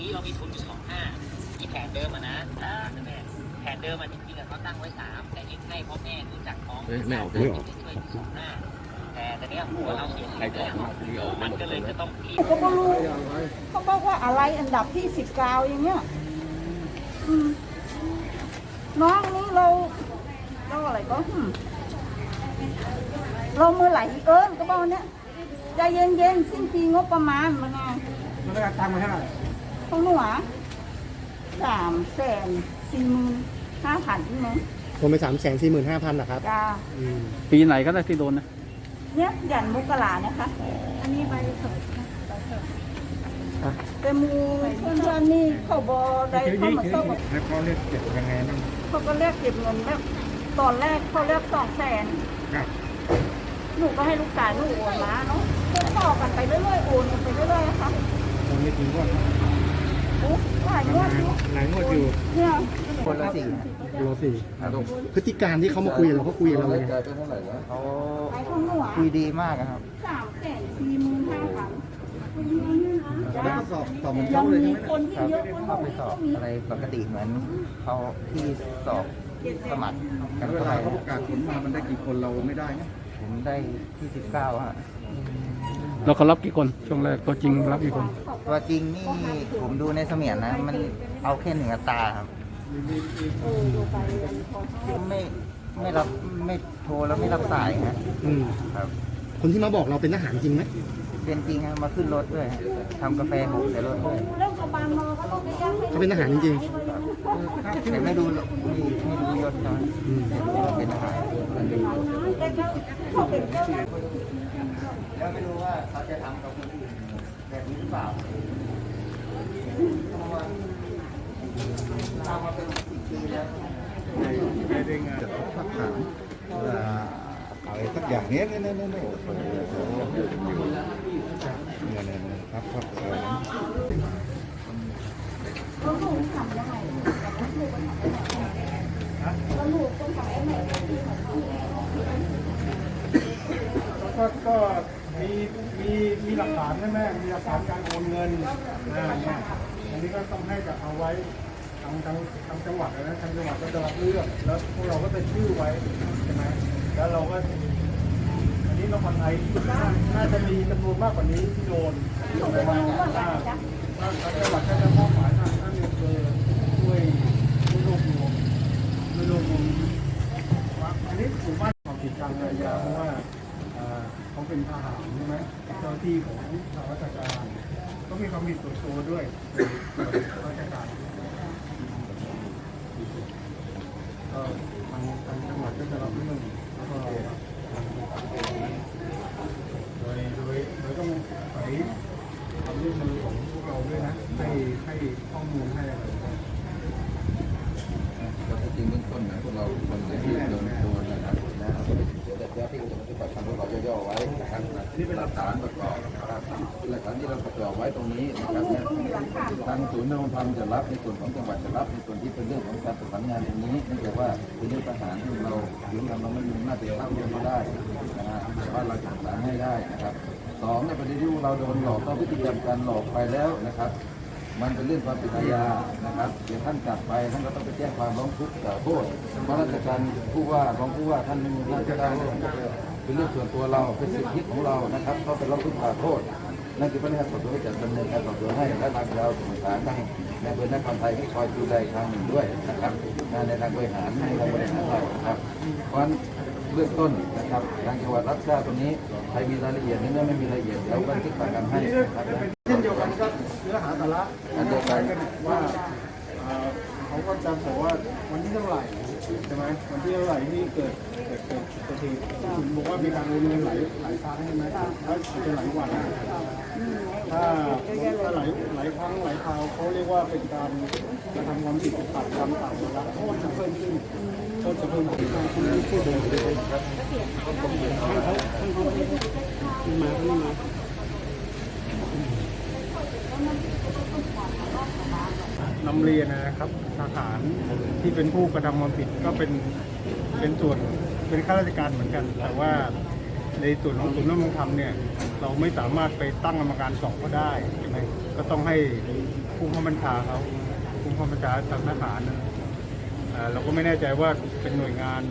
นี้เรามีทุนอยู่สองห้าที่แผนเดิมอะนะอ่าแม่แผนเดิมอะจริงๆอะเขาตั้งไว้สามแต่เอ็กให้พ่อแม่รู้จักของเฮ้ยไม่ออกช่วยช่วยสองห้าแต่ตอนเนี้ยหัวเราเสียชีวิตแล้วมันก็เลยจะต้องพีก็ไม่รู้เขาบอกว่าอะไรอันดับที่สิบเก้าอย่างเงี้ยอืมน้องนี่เราเราอะไรก็อืมเรามือไหลเอิญก็บอกเนี้ยใจเย็นๆสิ้นปีงบประมาณมันไงมันได้ตังค์มาเท่าไหร่ ของหนูอะสามแสนสี่หมื่นห้าพันใช่ไหมรวมไปสามแสนสี่หมื่นห้าพันนะครับจ้าอืมปีไหนก็ได้ที่โดนนะเนี่ยยันมุกลานะคะ อันนี้ใบสดแต่หมูเพื่อนบ้านนี่เขาบอได้เข้ามาส่งแล้วก็เรียกเก็บยังไงบ้างเขาก็เรียกเก็บเงินแบบตอนแรกเขาเรียกสองแสนครับหนูก็ให้ลูกชายหนูโอนมาเนาะก็ต่อกันไปเรื่อยๆโอนกันไปเรื่อยๆนะคะ ตอนนี้ถึงว่าโอ้ หลายงวดอยู่หลายงวดอยู่เนี่ยคนละสี่โลสี่พฤติการที่เขามาคุยกับเราเขาคุยกับเราไงเขาไอ้ของหนูอะคุยดีมากอะครับสามแสนสี่หมื่นห้าพันแล้วก็สอบสอบเหมือนยัเขางเลยมีใช่ไหมคนที่เยอะกว่าหเข้าไปนูสอบก็มีอะไรปกติเหมือนเขาที่สอบสมัครกันเวเท่าไหลาร่เขาประกาศผลมามันได้กี่คนเราไม่ได้นะผมได้ที่สิบเก้าฮะเราเขารับกี่คนช่วงแรกตัวจริงรับกี่คน ตัวจริงนี่ผมดูในเสมียนนะ มันเอาแค่หนึ่งอัตราครับไม่ไม่รับไม่โทรแล้วไม่รับสายนะอืมครับ คนที่มาบอกเราเป็นทหารจริงไหมเป็นจริงฮะมาขึ้นรถด้วยฮะทำกาแฟหกใส่รถด้วยเรื่องกับบางมอก็ต้องไปย่างให้เขาเป็นทหารจริงแต่ไม่ดูไม่ไม่ดูยศนะไม่รู้ว่าเป็นทหารแต่ก็เขาเป็นเจ้าหน้าแล้วไม่รู้ว่าเขาจะทำกับคนอื่น แบบนี้หรือเปล่าตามมาเป็นสิบปีแล้วไม่ได้งานสักถามอะไรสักอย่างเนี้ยนี่นี่นี่ยเนี่ยเนี่ยเนี่ยเนี่ยครับครับเออ เขาหนูทำได้แล้วหนูต้องทำได้ไหม ก็ก็ มีมีมีหลักฐานใช่ไหมมีหลักฐานการโอนเงินอ่าเนี่ยอันนี้ก็ต้องให้กับเอาไว้ทางทางทางจังหวัดนะทางจังหวัดก็จะรับเรื่องแล้วพวกเราก็เป็นชื่อไว้ใช่ไหมแล้วเราก็อันนี้นครไทยน่าน่าจะมีจำนวนมากกว่านี้ที่โดนเขาไม่รู้ว่าอะไรจ๊ะทางจังหวัดก็จะมอบหมายทางท่านอำเภอช่วยช่วยรวบรวมช่วยรวบรวมว่าอันนี้ผมว่าความผิดทางอาญาเพราะว่าเอ่อ เขาเป็นทหารใช่ไหมเจ้าหน้าที่ของทางราชการ ก็มีความผิดส่วนตัวด้วยราชการก็ทางทางจังหวัดก็จะรับเรื่องแล้วก็ โดยโดยโดยต้องใส่ความร่วมมือของพวกเราด้วยนะ ให้ให้ข้อมูลให้อะไร แล้วก็จริงเบื้องต้นนะพวกเราคนที่โดนโดนนะครับนะครับเดี๋ยวเดี๋ยวที่จะปฏิบัติคำพวกเรา ย่อไว้นะครับนี่เป็นหลักฐานประกอบนะครับหลักฐานที่เราประกอบไว้ตรงนี้นะครับเนี่ยทางศูนย์นวัตกรรมจะรับในส่วนของจังหวัดจะรับในส่วนที่เป็นเรื่องของการประสานงานตรงนี้เนื่องจากว่าเป็นเรื่องทหารที่เราหรือเราไม่มีอำนาจไปเข้าเรื่องไม่ได้นะฮะแต่ว่าเราจะประสานให้ได้นะครับสองในประเด็นที่เราโดนหลอกก็พฤติกรรมการหลอกไปแล้วนะครับมันเป็นเรื่องความผิดอาญานะครับ เดี๋ยวท่านกลับไปท่านก็ต้องไปแจ้งความร้องทุกข์กล่าวโทษเพราะราชการผู้ว่ารองผู้ว่าท่านไม่มีหน้าที่ได้ เป็นเรื่องส่วนตัวเราเป็นสิทธิของเรานะครับเขาไปร้องทุกข์กล่าวโทษนั่นคือพนักงานสอบสวนก็จะดำเนินการสอบสวนให้และทางเราส่งสารให้ในเบอร์นักการไทยให้คอยดูแลอีกทางหนึ่งด้วยนะครับงานในทางบริหารในทางบริหารเรานะครับเพราะฉะนั้นเบื้องต้นนะครับทางจังหวัดรับทราบตรงนี้ใครมีรายละเอียดหรือไม่มีรายละเอียดเดี๋ยวบันทึกประกันให้นะครับเช่นเดียวกันก็เนื้อหาสาระอันเดียวกันว่าเอ่อเขาก็จะบอกว่าวันที่เท่าไหร่ใช่ไหมวันที่เท่าไหร่ที่เกิดเกิดเกิดเกิดเหตุ คุณบอกว่ามีการโอนเงินหลายหลายครั้งใช่ไหมแล้วอาจจะหลายวันนะถ้าถ้าหลายหลายครั้งหลายคราวเขาเรียกว่าเป็นการกระทำความผิดตัดความต่างเวโทษจะเพิ่มขึ้นโทษจะเพิ่มขึ้นคุณพูดเลยครับนมาน้ำเรียนนะครับทหารที่เป็นผู้กระทำความผิดก็เป็นเป็นส่วน เป็นข้าราชการเหมือนกัน แต่ว่าในส่วนของศูนย์ดำรงธรรมเนี่ยเราไม่สามารถไปตั้งกรรมการสอบก็ได้ใช่ไหมก็ต้องให้ผู้ข้าบัญชาเขาผู้ข้าบัญชาทางทหารเราก็ไม่แน่ใจว่าเป็นหน่วยงาน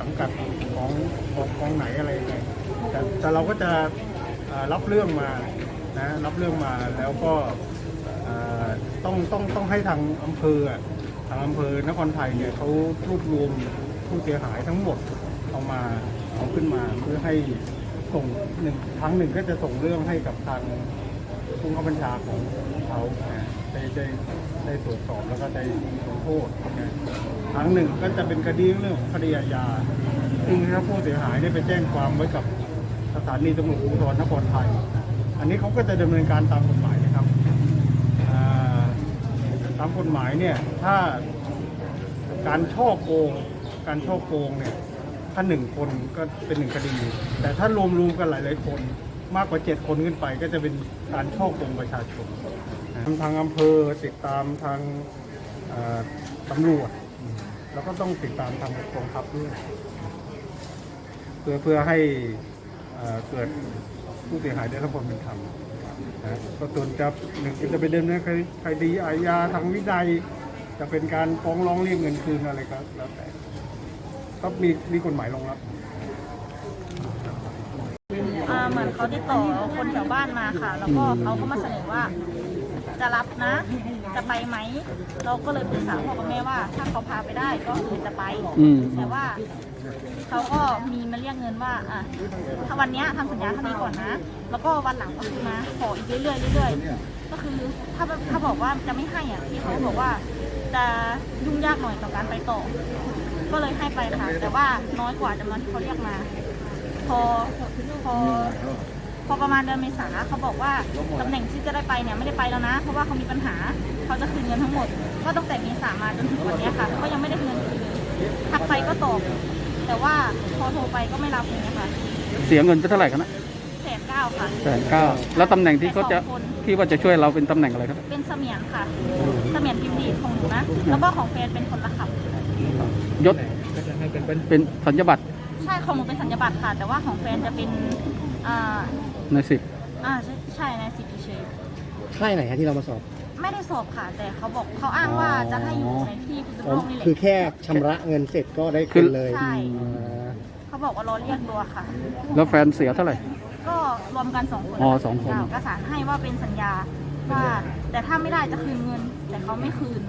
สังกัดของของของไหนอะไรยังไงแต่แต่เราก็จะรับเรื่องมานะรับเรื่องมาแล้วก็ต้องต้องต้องให้ทางอำเภอทางอำเภอนครไทยเนี่ยเขารวบรวม ผู้เสียหายทั้งหมดเอามาเอาขึ้นมาเพื่อให้ส่งหนึ่งครั้งหนึ่งก็จะส่งเรื่องให้กับทางผู้ข้าบัญชาของเขานะได้ได้ได้ตรวจสอบแล้วก็ได้ลงโทษครั้งหนึ่งก็จะเป็นคดีเรื่องคดีอาญาซึ่งถ้าผู้เสียหายได้ไปแจ้งความไว้กับสถานีตำรวจภูธรนครไทย อันนี้เขาก็จะดำเนินการตามกฎหมายนะครับตามกฎหมายเนี่ยถ้าการช่อโกง การช่อโกงเนี่ยถ้าหนึ่งคนก็เป็นหนึ่งคดี แต่ถ้ารวมรวมกันหลายๆคนมากกว่าเจ็ดคนขึ้นไป ก็จะเป็นการช่อโกงประชาชนทางอำเภอติดตามทางตำรวจแล้วก็ต้องติดตามทางกองทัพด้วยเพื่อเพื่อให้เกิดผู้เสียหายได้รับความเป็นธรรมนะก็ส่วนจะหนึ่งจะไปเดินเนินคดีอาญาทางวินัยจะเป็นการฟ้องร้องเรียกเงินคืนอะไรก็แล้วแต่ ก็มีมีกฎหมายรองรับ อ่าเหมือนเขาติดต่อคนแถวบ้านมาค่ะ แล้วก็เขาก็มาเสนอว่า จะรับนะ จะไปไหม เราก็เลยปรึกษาพ่อกับแม่ว่า ถ้าเขาพาไปได้ก็คือจะไป อืม แต่ว่าเขาก็มีมาเรียกเงินว่าอะถ้าวันเนี้ยทำสัญญาเท่านี้ก่อนนะ แล้วก็วันหลังก็คือมาขออีกเรื่อยๆเรื่อยๆก็คือถ้าถ้าบอกว่าจะไม่ให้อะที่เขาบอกว่าจะยุ่งยากหน่อยกับการไปต่อ ก็เลยให้ไปค่ะ แต่ว่าน้อยกว่าจำนวนที่เขาเรียกมา พอพอพอประมาณเดือนเมษาเขาบอกว่าตำแหน่งที่จะได้ไปเนี่ยไม่ได้ไปแล้วนะ เพราะว่าเขามีปัญหาเขาจะคืนเงินทั้งหมด ก็ตั้งแต่เมษามาจนถึงวันเนี้ยค่ะก็ยังไม่ได้เงินคืนเลยทักไปก็ตอบแต่ว่าพอโทรไปก็ไม่รับอย่างเงี้ยค่ะเสียเงินไปเท่าไหร่ครับนะแสนเก้าค่ะแสนเก้าแล้วตำแหน่งที่เขาจะแต่สองคนที่ว่าจะช่วยเราเป็นตำแหน่งอะไรครับ เป็นเสมียนค่ะเสมียนพิมพ์ดีดของหนูนะ แล้วก็ของแฟนเป็นคนละขับ ยศเป็นสัญญาบัตรใช่ของหนูเป็นสัญญาบัตรค่ะ แต่ว่าของแฟนจะเป็นอ่าในสิบอ่าใช่ใช่ในสิทธิเชยค่ายไหนฮะที่เรามาสอบไม่ได้สอบค่ะ แต่เขาบอกเขาอ้างว่าจะให้อยู่ในที่พิษณุโลกนี่แหละคือแค่ชำระเงินเสร็จก็ได้คืนเลยใช่อ่าเขาบอกว่ารอเรียกตัวค่ะ แล้วแฟนเสียเท่าไหร่ ก็รวมกันสองคนอ๋อสองคน เจ้าเอกสารให้ว่าเป็นสัญญาว่าแต่ถ้าไม่ได้จะคืนเงิน แต่เขาไม่คืน